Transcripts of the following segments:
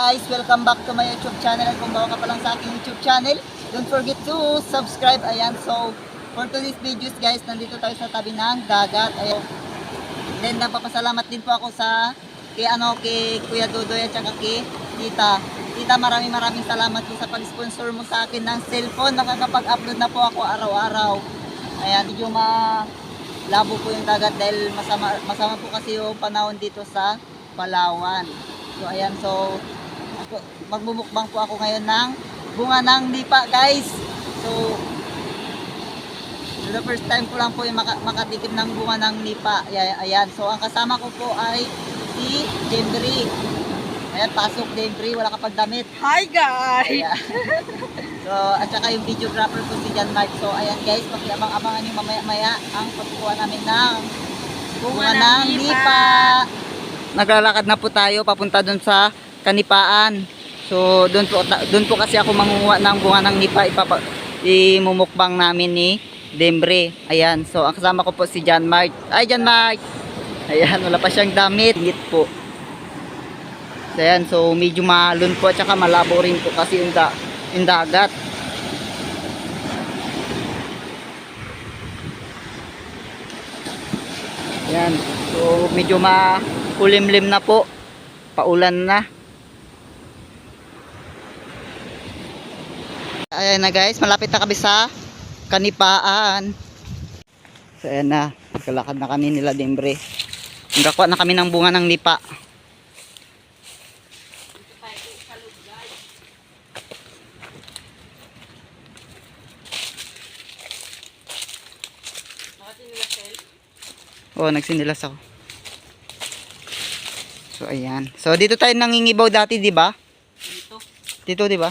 guys, welcome back to my YouTube channel at kung bago ka pa lang sa aking YouTube channel, don't forget to subscribe. Ayan, so for today's videos guys, nandito tayo sa tabi ng dagat. Ayan. Then napapasalamat din po ako sa kay ano kay Kuya Dodoy at saka kay Tita. Tita, maraming maraming salamat po sa pag-sponsor mo sa akin ng cellphone. Nakakapag-upload na po ako araw-araw. Ayan, medyo ma labo po yung dagat dahil masama, masama po kasi yung panahon dito sa Palawan. So ayan, so ako- magmumukbang po ako ngayon ng bunga ng nipa guys. So the first time ko lang po yung maka, makatikim ng bunga ng nipa. Ayan, ayan. So ang kasama ko po ay si Jembry. Ayan, pasok Jembry, wala kapag damit. Hi guys! Ayan. so, at saka yung videographer ko si John Mark. So, ayan guys, pakiabang-abangan nyo mamaya-maya ang pagkuha namin ng bunga ng nipa. Naglalakad na po tayo papunta doon sa kanipaan. So, doon po, doon po kasi ako mangunguha ng bunga ng nipa. Ipapa, imumukbang namin ni Dembre. Ayan. So, ang kasama ko po si John Mark. Ay, John Mark! Ayan, wala pa siyang damit. Ingit po. So, ayan, so medyo malun po at saka malabo rin po kasi yung, da, yung dagat. Ayan, so medyo makulimlim na po. Paulan na. Ayan na guys, malapit na kami sa kanipaan. So ayan na, nagkalakad na kami nila Dembre. Nagkakuha na kami ng bunga ng nipa. Oo, nagsinilas ako. So, ayan. So, dito tayo nangingibaw dati, di ba? Dito. Dito, di ba?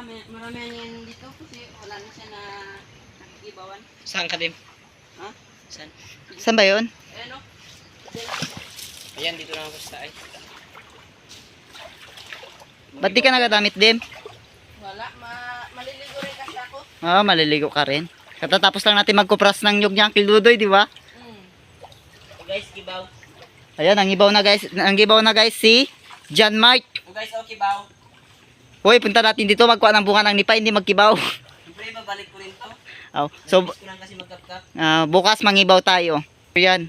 Oh, marami, marami yan dito kasi wala na siya na nakikibawan. Saan ka din? Ha? Saan? Saan ba yun? Ayan o. Ayan, dito lang ako sa ay. Ba't di ka nagadamit, Dim? Wala. Ma maliligo rin kasi ako. Ah, maliligo ka rin. Katatapos lang natin magkupras ng nyug niya, Kildudoy, di ba? Hmm. guys, kibaw. Ayan, ang ibaw na guys, ang ibaw na guys si John Mark. Oh guys, oh kibaw. Hoy, punta natin dito magkuha ng bunga ng nipa, hindi magkibaw. Siyempre, babalik ko rin to. Oh, so, ah, bukas mangibaw tayo. Ayan.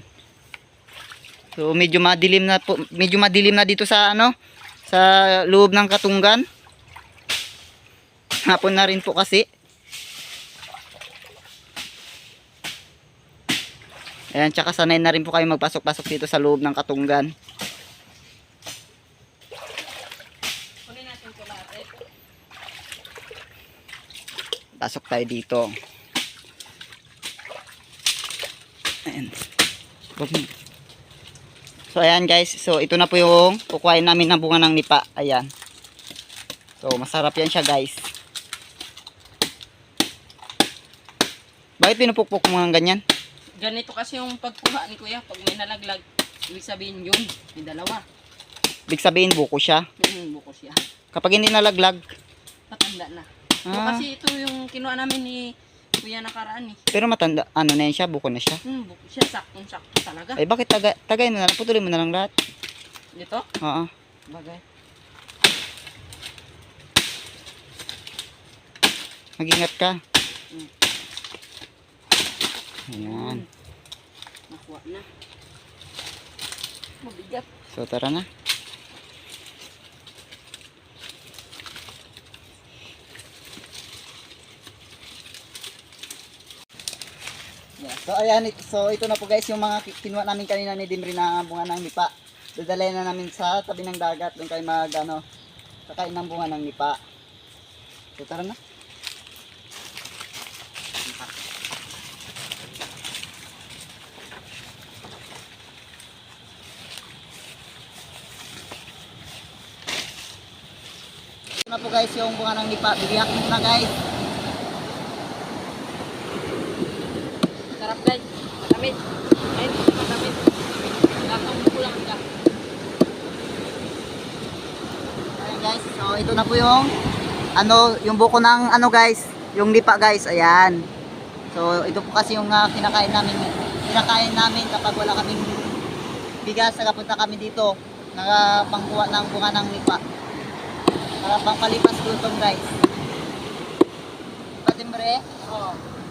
So, medyo madilim na po, medyo madilim na dito sa ano, sa loob ng katunggan. Hapon na rin po kasi. Ayan, tsaka sanay na rin po kayo magpasok-pasok dito sa loob ng katunggan. Kunin natin ito lahat eh. Pasok tayo dito. Ayan. So ayan guys, so ito na po yung kukuhain namin ng bunga ng nipa. Ayan. So masarap yan siya guys. Bakit pinupukpok mo ng ganyan? Ganito kasi yung pagkuha ni kuya. Pag may nalaglag, ibig sabihin yun. May dalawa. Big sabihin buko siya. Hmm, buko siya. Kapag hindi nalaglag, Matanda na. Ah, kasi ito yung kinuha namin ni kuya nakaraan eh. pero matanda, ano na yan siya, buko na siya. Hmm, buko siya. Saktong sakto talaga. Ay bakit taga, tagay mo na lang, putulin mo na lang lahat. Dito? Oo. Bagay. Mag-ingat ka. Mm. Ayan. Nakuha na. Mabigat. So tara na. So ayan, so ito na po guys yung mga ki- kinuha namin kanina ni Dimri na bunga ng nipa. Dadalhin na namin sa tabi ng dagat doon kayo mag ano, kakain ng bunga ng nipa. So tara na. Ito na po guys yung bunga ng nipa. Bibiyak na guys. Sarap guys. Matamit. Ay, hindi siya matamit. Latang ko lang ka. Ayan guys, so ito na po yung ano, yung buko ng ano guys, yung lipa guys, ayan. So ito po kasi yung ah, kinakain namin, kinakain namin kapag wala kaming bigas, nagapunta kami dito, nagapangkuha ng bunga ng lipa. Para pang palipas gutom guys. Patimbre? Oo.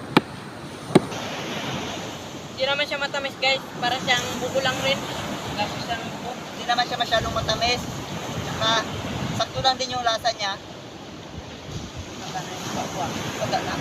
Hindi naman siya matamis guys. Para siyang buko lang rin. Tapos siyang. Hindi naman siya masyadong matamis. Saka, sakto lang din yung lasa niya. Saka na yung kapwa. Saka na.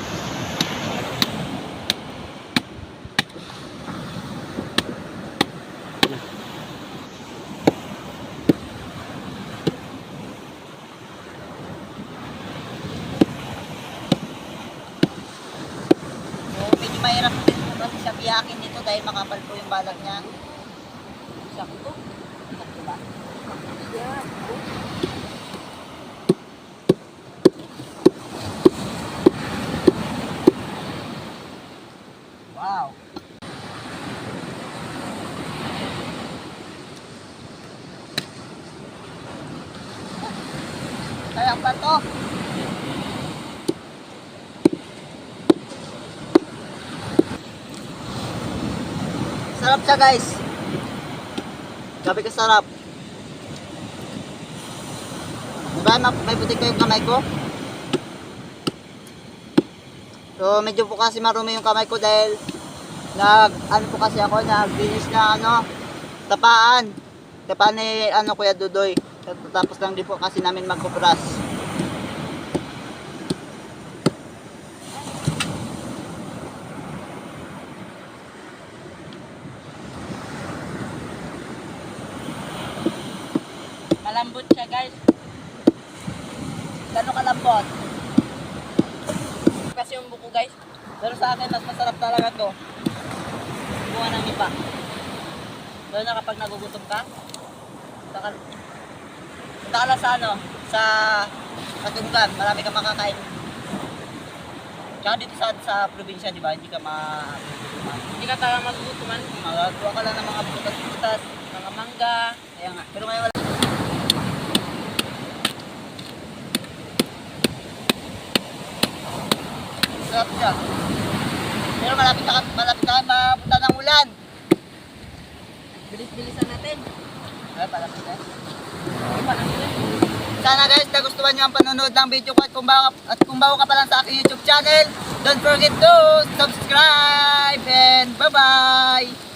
Kasi siya biyakin nito dahil makapal po yung balag niya. Sakto. Sakto? Wow. Kaya pa to. Sarap siya guys. Gabi ka sarap. Diba ma- may putik pa yung kamay ko? So medyo po kasi marumi yung kamay ko dahil nag ano po kasi ako naglinis na ano tapaan. Tapaan ni ano Kuya Dudoy. Tapos lang din po kasi namin magkupras. Malambot siya guys. Gano'ng kalambot? Kasi yung buko guys. Pero sa akin, mas masarap talaga to. Buha ng iba. Lalo na kapag nagugutom ka. Punta ka, ka sa ano, sa Katunggan, marami kang makakain. Tsaka dito sa, sa probinsya, di ba, hindi ka ma... Hindi ka talaga magugutuman. Magagawa ka lang ng mga butas-butas. Mga mangga. Kaya nga. Pero ngayon wala. Sarap siya. Pero malapit na, malapit na mapunta ng ulan. Bilis-bilisan natin. Ay, malapit na. Yun. Sana guys, nagustuhan nyo ang panonood ng video ko at kung, bago, at kung bago ka pa lang sa aking YouTube channel, don't forget to subscribe and bye-bye!